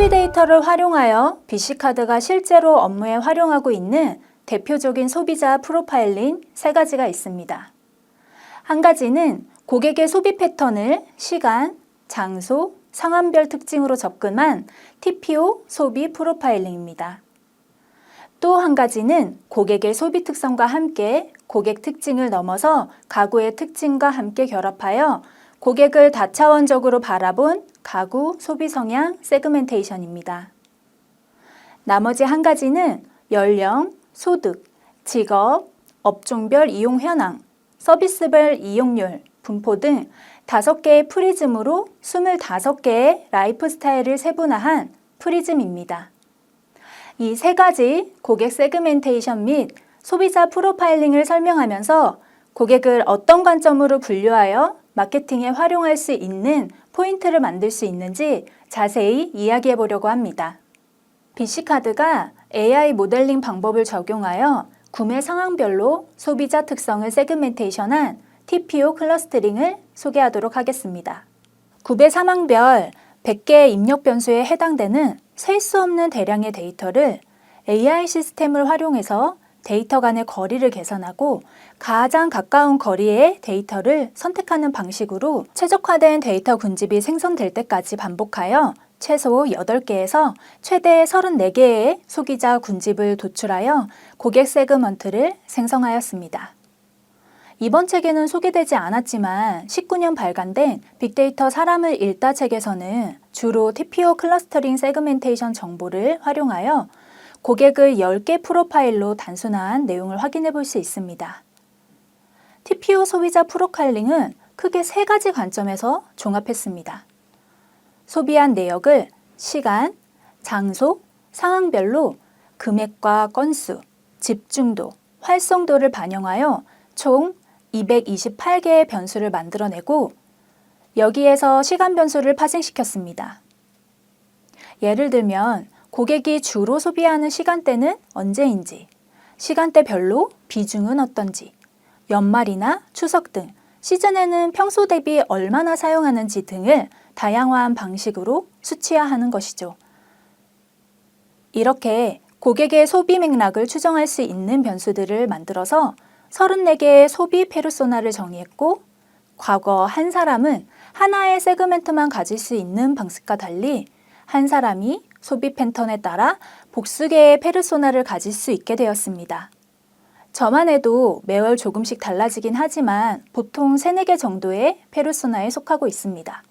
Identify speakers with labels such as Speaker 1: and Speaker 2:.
Speaker 1: 소비 데이터를 활용하여 BC카드가 실제로 업무에 활용하고 있는 대표적인 소비자 프로파일링 세 가지가 있습니다. 한 가지는 고객의 소비 패턴을 시간, 장소, 상황별 특징으로 접근한 TPO 소비 프로파일링입니다. 또 한 가지는 고객의 소비 특성과 함께 고객 특징을 넘어서 가구의 특징과 함께 결합하여 고객을 다차원적으로 바라본 가구 소비 성향 세그멘테이션입니다. 나머지 한 가지는 연령, 소득, 직업, 업종별 이용 현황, 서비스별 이용률, 분포 등 다섯 개의 프리즘으로 25개의 라이프 스타일을 세분화한 프리즘입니다. 이 세 가지 고객 세그멘테이션 및 소비자 프로파일링을 설명하면서 고객을 어떤 관점으로 분류하여 마케팅에 활용할 수 있는 포인트를 만들 수 있는지 자세히 이야기해 보려고 합니다. BC카드가 AI 모델링 방법을 적용하여 구매 상황별로 소비자 특성을 세그멘테이션한 TPO 클러스터링을 소개하도록 하겠습니다. 구매 상황별 100개의 입력 변수에 해당되는 셀 수 없는 대량의 데이터를 AI 시스템을 활용해서 데이터 간의 거리를 계산하고 가장 가까운 거리의 데이터를 선택하는 방식으로 최적화된 데이터 군집이 생성될 때까지 반복하여 최소 8개에서 최대 34개의 소비자 군집을 도출하여 고객 세그먼트를 생성하였습니다. 이번 책에는 소개되지 않았지만 19년 발간된 빅데이터 사람을 읽다 책에서는 주로 TPO 클러스터링 세그멘테이션 정보를 활용하여 고객을 10개 프로파일로 단순화한 내용을 확인해 볼 수 있습니다. TPO 소비자 프로파일링은 크게 세 가지 관점에서 종합했습니다. 소비한 내역을 시간, 장소, 상황별로 금액과 건수, 집중도, 활성도를 반영하여 총 228개의 변수를 만들어내고 여기에서 시간 변수를 파생시켰습니다. 예를 들면 고객이 주로 소비하는 시간대는 언제인지, 시간대별로 비중은 어떤지, 연말이나 추석 등 시즌에는 평소 대비 얼마나 사용하는지 등을 다양한 방식으로 수치화하는 것이죠. 이렇게 고객의 소비 맥락을 추정할 수 있는 변수들을 만들어서 34개의 소비 페르소나를 정의했고, 과거 한 사람은 하나의 세그멘트만 가질 수 있는 방식과 달리 한 사람이 소비 패턴에 따라 복수개의 페르소나를 가질 수 있게 되었습니다. 저만 해도 매월 조금씩 달라지긴 하지만 보통 3, 4개 정도의 페르소나에 속하고 있습니다.